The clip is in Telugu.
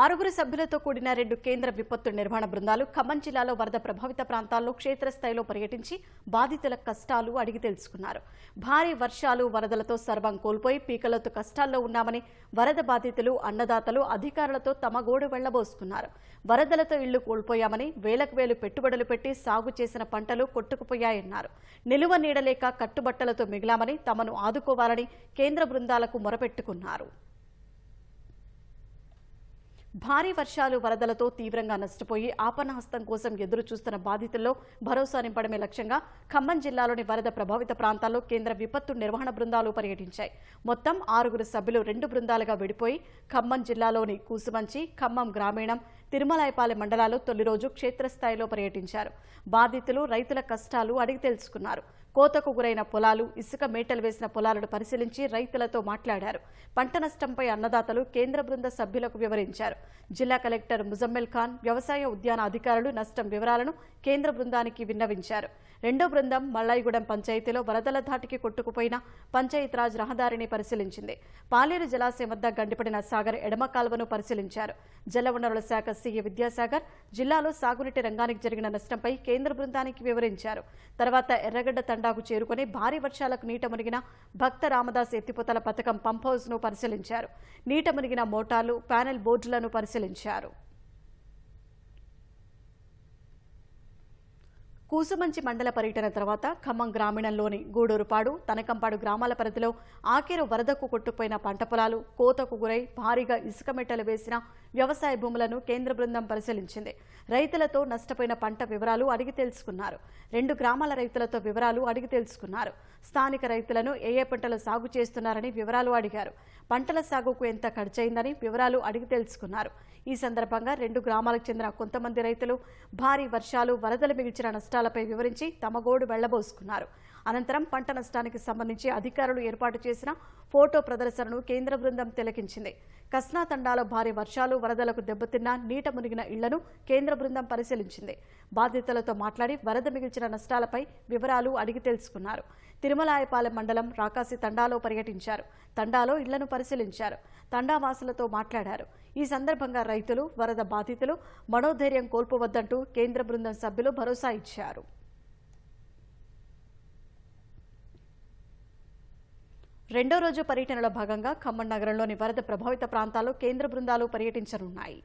ఆరుగురు సభ్యులతో కూడిన రెండు కేంద్ర విపత్తు నిర్వహణ బృందాలు ఖమ్మం జిల్లాలో వరద ప్రభావిత ప్రాంతాల్లో క్షేత్రస్థాయిలో పర్యటించి బాధితుల కష్టాలు అడిగి తెలుసుకున్నారు. భారీ వర్షాలు వరదలతో సర్వం కోల్పోయి పీకలతో కష్టాల్లో ఉన్నామని వరద బాధితులు అన్నదాతలు అధికారులతో తమ గోడు వెళ్ళబోసుకున్నారు. వరదలతో ఇళ్ళు కోల్పోయామని వేలకు వేలు పెట్టుబడులు పెట్టి సాగు చేసిన పంటలు కొట్టుకుపోయాయన్నారు. నిలువ నీడలేక కట్టుబట్టలతో మిగిలామని తమను ఆదుకోవాలని కేంద్ర బృందాలకు మొరపెట్టుకున్నారు. భారీ వర్షాలు వరదలతో తీవ్రంగా నష్టపోయి ఆపన్నహస్తం కోసం ఎదురు చూస్తున్న బాధితుల్లో భరోసా నింపడమే లక్ష్యంగా ఖమ్మం జిల్లాలోని వరద ప్రభావిత ప్రాంతాల్లో కేంద్ర విపత్తు నిర్వహణ బృందాలు పర్యటించాయి. మొత్తం ఆరుగురు సభ్యులు రెండు బృందాలుగా విడిపోయి ఖమ్మం జిల్లాలోని కూసుమంచి ఖమ్మం గ్రామీణం తిరుమలాయపాలెం మండలాలు తొలి రోజు క్షేత్రస్థాయిలో పర్యటించారు. బాధితులు రైతుల కష్టాలు అడిగి తెలుసుకున్నారు. కోతకు గురైన పొలాలు ఇసుక మేటలు వేసిన పొలాలను పరిశీలించి రైతులతో మాట్లాడారు. పంట నష్టంపై అన్నదాతలు కేంద్ర బృంద సభ్యులకు వివరించారు. జిల్లా కలెక్టర్ ముజమ్మెల్ ఖాన్ వ్యవసాయ ఉద్యాన అధికారులు నష్టం వివరాలను కేంద్ర బృందానికి విన్నవించారు. రెండో బృందం మల్లాయిగూడెం పంచాయతీలో వరదల ధాటికి కొట్టుకుపోయిన పంచాయతీరాజ్ రహదారిని పరిశీలించింది. పాలేరు జలాశయం వద్ద గండిపడిన సాగర్ ఎడమ కాల్వను పరిశీలించారు. జలవనరుల శాఖ సీఏ విద్యాసాగర్ జిల్లాలో సాగునీటి రంగానికి జరిగిన నష్టంపై కేంద్ర బృందానికి వివరించారు. తర్వాత ఎర్రగడ్డ తండాకు చేరుకుని భారీ వర్షాలకు నీట మునిగిన భక్త రామదాస్ ఎత్తిపోతల పథకం పంప్ హౌస్ను పరిశీలించారు. నీట మునిగిన మోటార్లు ప్యానెల్ బోర్డులను పరిశీలించారు. కూసుమంచి మండల పర్యటన తర్వాత ఖమ్మం గ్రామీణంలోని గూడూరుపాడు తనకంపాడు గ్రామాల పరిధిలో ఆఖేరు వరదకు కొట్టుకుపోయిన పంట పొలాలు కోతకు గురై భారీగా ఇసుక మెట్టలు వేసిన వ్యవసాయ భూములను కేంద్ర బృందం పరిశీలించింది. రైతులతో నష్టపోయిన పంట వివరాలు అడిగి తెలుసుకున్నారు. రెండు గ్రామాల రైతులతో వివరాలు అడిగి తెలుసుకున్నారు. స్థానిక రైతులను ఏ ఏ పంటలు సాగు చేస్తున్నారని వివరాలు అడిగారు. పంటల సాగుకు ఎంత ఖర్చయిందని వివరాలు అడిగి తెలుసుకున్నారు. ఈ సందర్భంగా రెండు గ్రామాలకు చెందిన కొంతమంది రైతులు భారీ వర్షాలు వరదలు మిగిల్చిన నష్టాలపై వివరించి తమ గోడు వెళ్ళబోసుకున్నారు. అనంతరం పంట నష్టానికి సంబంధించి అధికారులు ఏర్పాటు చేసిన ఫోటో ప్రదర్శనను కేంద్ర బృందం తిలకించింది. కస్నా తండాలో భారీ వర్షాలు వరదలకు దెబ్బతిన్న నీట మునిగిన ఇళ్ళను కేంద్ర బృందం పరిశీలించింది. బాధితులతో మాట్లాడి వరద మిగిల్చిన నష్టాలపై వివరాలు అడిగి తెలుసుకున్నారు. తిరుమలాయపాలెం మండలం రాకాసి తండాలో పర్యటించారు. తండాలో ఇళ్ళను పరిశీలించారు. తండావాసులతో మాట్లాడారు. ఈ సందర్భంగా రైతులు వరద బాధితులు మనోధైర్యం కోల్పోవద్దంటూ కేంద్ర బృందం సభ్యులు భరోసా ఇచ్చారు. రెండో రోజు పర్యటనలో భాగంగా ఖమ్మం నగరంలోని వరద ప్రభావిత ప్రాంతాల్లో కేంద్ర బృందాలు పర్యటించనున్నాయి.